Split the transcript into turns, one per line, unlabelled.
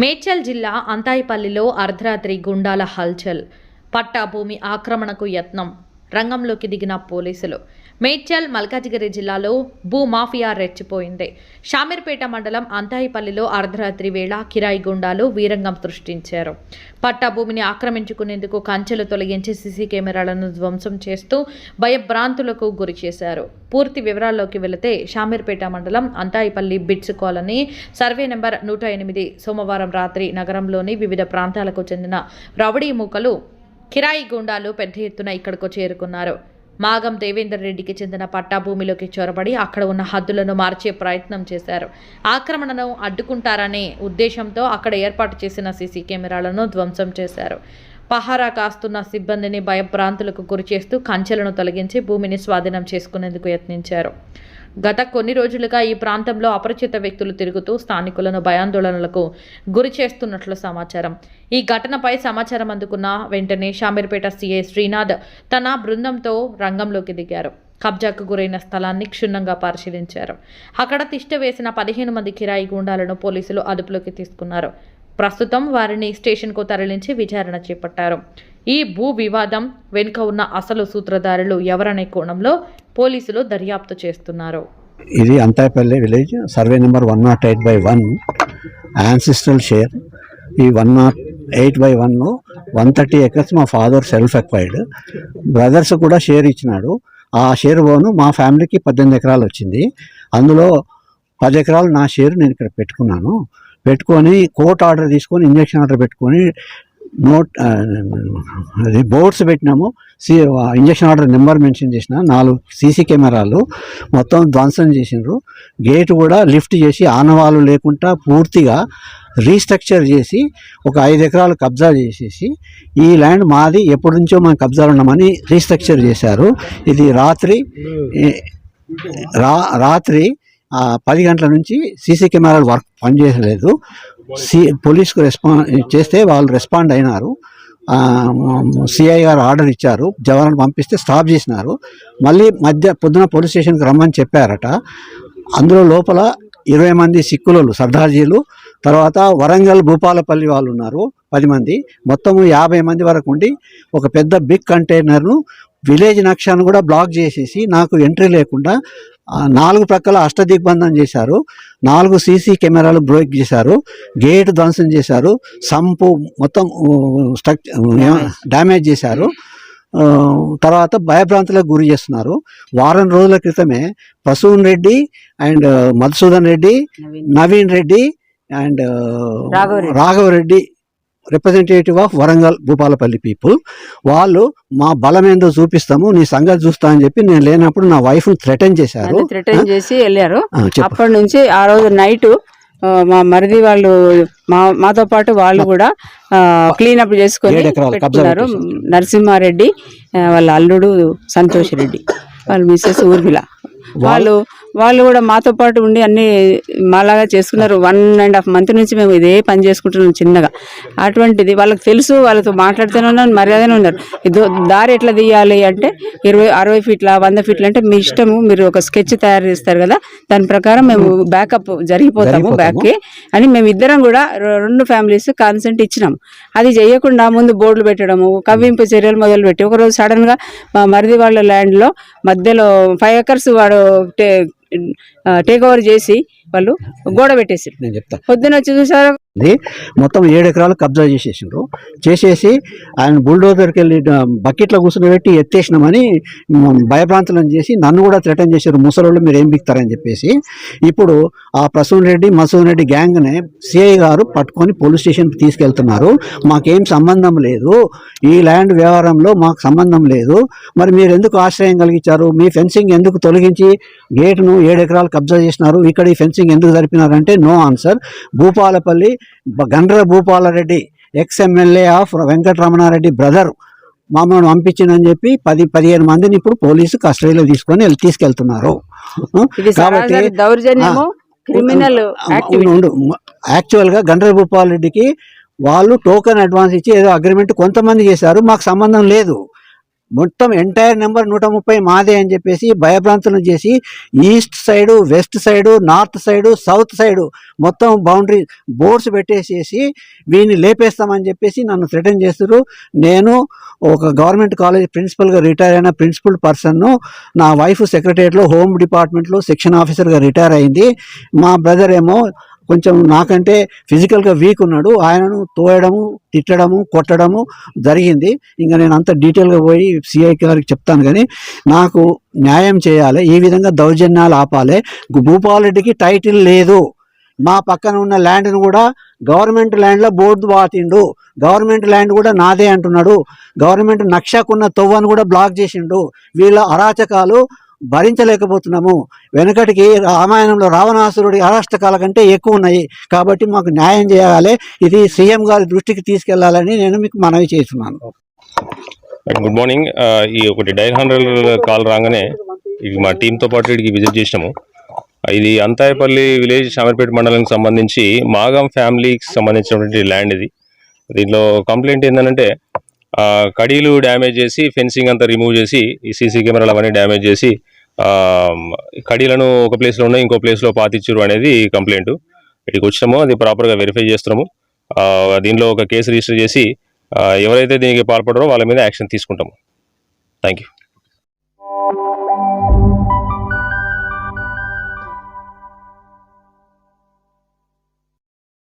మేడ్చల్ జిల్లా అంతాయిపల్లిలో అర్ధరాత్రి గుండాల హల్చల్. పట్టా భూమి ఆక్రమణకు యత్నం. రంగంలోకి దిగిన పోలీసులు. మేడ్చల్ మల్కాజిగిరి జిల్లాలో భూమాఫియా రెచ్చిపోయింది. షామీర్పేట మండలం అంతాయిపల్లిలో అర్ధరాత్రి వేళ కిరాయి గుండాలు వీరంగం సృష్టించారు. పట్టా భూమిని ఆక్రమించుకునేందుకు కంచెలు తొలగించి సీసీ కెమెరాలను ధ్వంసం చేస్తూ భయభ్రాంతులకు గురి చేశారు. పూర్తి వివరాల్లోకి వెళితే షామీర్పేట మండలం Antaipalli BITS colony survey number నూట ఎనిమిది సోమవారం రాత్రి నగరంలోని వివిధ ప్రాంతాలకు చెందిన రౌడీ మూకలు కిరాయి గుండాలు పెద్ద ఎత్తున ఇక్కడకు చేరుకున్నారు. మాగం దేవేందర్ రెడ్డికి చెందిన పట్టా భూమిలోకి చొరబడి అక్కడ ఉన్న హద్దులను మార్చే ప్రయత్నం చేశారు. ఆక్రమణను అడ్డుకుంటారనే ఉద్దేశంతో అక్కడ ఏర్పాటు చేసిన సీసీ కెమెరాలను ధ్వంసం చేశారు. పహారా కాస్తున్న సిబ్బందిని భయభ్రాంతులకు గురిచేస్తూ కంచెలను తొలగించి భూమిని స్వాధీనం చేసుకునేందుకు యత్నించారు. గత కొన్ని రోజులుగా ఈ ప్రాంతంలో అపరిచిత వ్యక్తులు తిరుగుతూ స్థానికులను భయాందోళనలకు గురి చేస్తున్నట్లు సమాచారం. ఈ ఘటనపై సమాచారం అందుకున్న వెంటనే షామీర్పేట సీఏ శ్రీనాథ్ తన బృందంతో రంగంలోకి దిగారు. కబ్జాకు గురైన స్థలాన్ని క్షుణ్ణంగా పరిశీలించారు. అక్కడ తిష్ట వేసిన పదిహేను మంది కిరాయి గూండాలను పోలీసులు అదుపులోకి తీసుకున్నారు. ప్రస్తుతం వారిని స్టేషన్కు తరలించి విచారణ చేపట్టారు. ఈ భూ వివాదం వెనుక ఉన్న అసలు సూత్రధారులు ఎవరనే కోణంలో పోలీసులు దర్యాప్తు చేస్తున్నారు.
ఇది Antayapalli village survey number one not eight by one ancestral share ఈ వన్ నాట్ ఎయిట్ బై వన్లో వన్ థర్టీ ఎకర్స్ మా ఫాదర్ సెల్ఫ్ ఎక్వైర్డ్ బ్రదర్స్ కూడా షేర్ ఇచ్చినాడు. ఆ షేర్ పోను మా ఫ్యామిలీకి పద్దెనిమిది ఎకరాలు వచ్చింది. అందులో పది ఎకరాలు నా షేర్ నేను ఇక్కడ పెట్టుకున్నాను. పెట్టుకొని కోర్ట్ ఆర్డర్ తీసుకొని ఇంజక్షన్ ఆర్డర్ పెట్టుకొని నోట్ అది బోర్డ్స్ పెట్టినాము. C injunction order number mention చేసిన నాలుగు సీసీ కెమెరాలు మొత్తం ధ్వంసం చేసినారు గేట్ కూడా లిఫ్ట్ చేసి ఆనవాళ్ళు లేకుండా పూర్తిగా రీస్ట్రక్చర్ చేసి ఒక ఐదు ఎకరాలు కబ్జా చేసేసి ఈ ల్యాండ్ మాది ఎప్పటి నుంచో మనం కబ్జాలు ఉన్నామని రీస్ట్రక్చర్ చేశారు. ఇది రాత్రి రా రాత్రి పది గంటల నుంచి సీసీ కెమెరాలు వర్క్ పనిచేయలేదు. పోలీస్కు రెస్పాండ్ చేస్తే వాళ్ళు రెస్పాండ్ అయినారు. సిఐ గారు ఆర్డర్ ఇచ్చారు. జవాన్లు పంపిస్తే స్టాప్ చేసినారు. మళ్ళీ మధ్య పొద్దున పోలీస్ స్టేషన్కి రమ్మని చెప్పారట. అందులో లోపల ఇరవై మంది సిక్కులు సర్దార్జీలు తర్వాత వరంగల్ భూపాలపల్లి వాళ్ళు ఉన్నారు పది మంది. మొత్తము యాభై మంది వరకు ఉండి ఒక పెద్ద బిగ్ కంటైనర్ను విలేజ్ నక్షాను కూడా బ్లాక్ చేసేసి నాకు ఎంట్రీ లేకుండా నాలుగు ప్రక్కల అష్టదిగ్బంధం చేశారు. నాలుగు సీసీ కెమెరాలు బ్రేక్ చేశారు. గేట్ ధ్వంసం చేశారు. సంపు మొత్తం స్ట్రక్ డ్యామేజ్ చేశారు. తర్వాత భయభ్రాంతులకు గురి చేస్తున్నారు. వారం రోజుల క్రితమే పశువున్ Reddy and Madhusudan Reddy Naveen. Reddy and
Raghavareddy.
Representative of Warangal Bhupalpalli people వాళ్ళు మా బలం ఏందో చూపిస్తాము నీ సంగతి చూస్తా అని చెప్పి నేను లేనప్పుడు నా వైఫ్ థ్రెటన్ చేశారు.
థ్రెటన్ చేసి వెళ్ళారు. అప్పటి నుంచి ఆ రోజు నైట్ మా మరిది వాళ్ళు మా మాతో పాటు వాళ్ళు కూడా క్లీన్ అప్ చేసుకొని పెట్టుకున్నారు. నరసింహారెడ్డి వాళ్ళ అల్లుడు సంతోష్ రెడ్డి వాళ్ళ మిస్సెస్ ఊర్మిళ. వాళ్ళు వాళ్ళు కూడా మాతో పాటు ఉండి అన్ని మాలాగా చేసుకున్నారు. వన్ అండ్ హాఫ్ మంత్ నుంచి మేము ఇదే పని చేసుకుంటున్నాం చిన్నగా. అటువంటిది వాళ్ళకి తెలుసు వాళ్ళతో మాట్లాడుతూనే ఉన్నాను మర్యాదనే ఉన్నారు. దారి ఎట్లా తీయాలి అంటే ఇరవై అరవై ఫీట్ల వంద ఫీట్ల అంటే మీ ఇష్టము. మీరు ఒక స్కెచ్ తయారు చేస్తారు కదా దాని ప్రకారం మేము బ్యాకప్ జరిగిపోతాము. బ్యాక్కి అని మేము ఇద్దరం కూడా రెండు ఫ్యామిలీస్ కాన్సెంట్ ఇచ్చినాము. అది చేయకుండా ముందు బోర్డులు పెట్టడము కవ్వింపు చర్యలు మొదలు పెట్టి ఒకరోజు సడన్గా మా మరిది వాళ్ళ ల్యాండ్లో మధ్యలో ఫైవ్ ఎకర్స్ వాడు టేక్ ఓవర్ చేసి వాళ్ళు గోడ పెట్టేసి
నేను చెప్తా.
పొద్దున వచ్చి చూసారు?
ఉంది. మొత్తం ఏడు ఎకరాలు కబ్జా చేసేసిండ్రు. చేసేసి ఆయన బుల్డోజర్కి వెళ్ళి బకెట్లో కూర్చుని పెట్టి ఎత్తేసినామని భయభ్రాంతులను చేసి నన్ను కూడా థ్రెటన్ చేశారు. ముసలోళ్ళు మీరు ఏం బిక్తారని చెప్పేసి. ఇప్పుడు ఆ ప్రసూన్ రెడ్డి మసూన్ రెడ్డి గ్యాంగ్నే సిఐ గారు పట్టుకొని పోలీస్ స్టేషన్కి తీసుకెళ్తున్నారు. మాకేం సంబంధం లేదు. ఈ ల్యాండ్ వ్యవహారంలో మాకు సంబంధం లేదు. మరి మీరు ఎందుకు ఆశ్రయం కలిగించారు? మీ ఫెన్సింగ్ ఎందుకు తొలగించి గేట్ను ఏడు ఎకరాలు కబ్జా చేసినారు? ఇక్కడ ఈ ఫెన్సింగ్ ఎందుకు జరిపినారంటే no answer. Bhupalpalli Gandra Bhupalreddy ex MLA of Venkataramanareddy brother మమ్మల్ని పంపించిందని చెప్పి పది పదిహేను మందిని ఇప్పుడు పోలీసు కస్టడీలో తీసుకొని వెళ్ళి తీసుకెళ్తున్నారు. కాబట్టి
క్రిమినల్
యాక్చువల్గా గండ్ర భూపాలరెడ్డికి వాళ్ళు టోకెన్ అడ్వాన్స్ ఇచ్చి ఏదో అగ్రిమెంట్ కొంతమంది చేశారు మాకు సంబంధం లేదు. మొత్తం ఎంటైర్ నెంబర్ నూట ముప్పై మాదే అని చెప్పేసి భయభ్రాంతులను చేసి east side west side north side south side మొత్తం బౌండరీ బోర్డ్స్ పెట్టేసేసి వీని లేపేస్తామని చెప్పేసి నన్ను థ్రెటన్ చేస్తారు నేను ఒక గవర్నమెంట్ కాలేజ్ ప్రిన్సిపల్గా రిటైర్ అయిన ప్రిన్సిపల్ పర్సన్ను నా వైఫ్ సెక్రటరియట్లో హోమ్ డిపార్ట్మెంట్లో సెక్షన్ ఆఫీసర్గా రిటైర్ అయింది. మా బ్రదర్ ఏమో కొంచెం నాకంటే ఫిజికల్గా వీక్ ఉన్నాడు. ఆయనను తోయడము తిట్టడము కొట్టడము జరిగింది. ఇంకా నేను అంత డీటెయిల్గా పోయి సిఐ గారికి చెప్తాను కానీ నాకు న్యాయం చేయాలి ఈ విధంగా దౌర్జన్యాలు ఆపాలి. భూపాల్ రెడ్డికి టైటిల్ లేదు. మా పక్కన ఉన్న ల్యాండ్ను కూడా గవర్నమెంట్ ల్యాండ్లో బోర్డు వాటిండు. గవర్నమెంట్ ల్యాండ్ కూడా నాదే అంటున్నాడు. గవర్నమెంట్ నక్షకున్న తొవ్వను కూడా బ్లాక్ చేసిండు. వీళ్ళ అరాచకాలు భరించలేకపోతున్నాము. వెనకటికి రామాయణంలో రావణాసురుడి అరాష్టకాల కంటే ఎక్కువ ఉన్నాయి. కాబట్టి మాకు న్యాయం చేయాలి. ఇది సీఎం గారి దృష్టికి తీసుకెళ్ళాలని నేను మీకు మనవి చేస్తున్నాను.
Good morning. ఈ ఒకటి డైల్ హండ్రెడ్ కాల్ రాగానే ఇది మా టీంతో పాటు ఇక్కడికి విజిట్ చేసినాము. ఇది అంతాయపల్లి విలేజ్ శామర్పేట మండలానికి సంబంధించి మాగం ఫ్యామిలీకి సంబంధించినటువంటి ల్యాండ్ ఇది. దీంట్లో కంప్లైంట్ ఏంటంటే కడీలు డ్యామేజ్ చేసి ఫెన్సింగ్ అంతా రిమూవ్ చేసి ఈ సీసీ కెమెరాలు అవన్నీ డ్యామేజ్ చేసి కడీలను ఒక ప్లేస్లో ఉన్నాయి ఇంకో ప్లేస్లో పాతిచ్చారు అనేది కంప్లైంట్. ఇక్కడికి వచ్చినాము అది ప్రాపర్గా వెరిఫై చేస్తున్నాము. దీనిలో ఒక కేసు రిజిస్టర్ చేసి ఎవరైతే దీనికి పాల్పడరో వాళ్ళ మీద యాక్షన్ తీసుకుంటాము. Thank you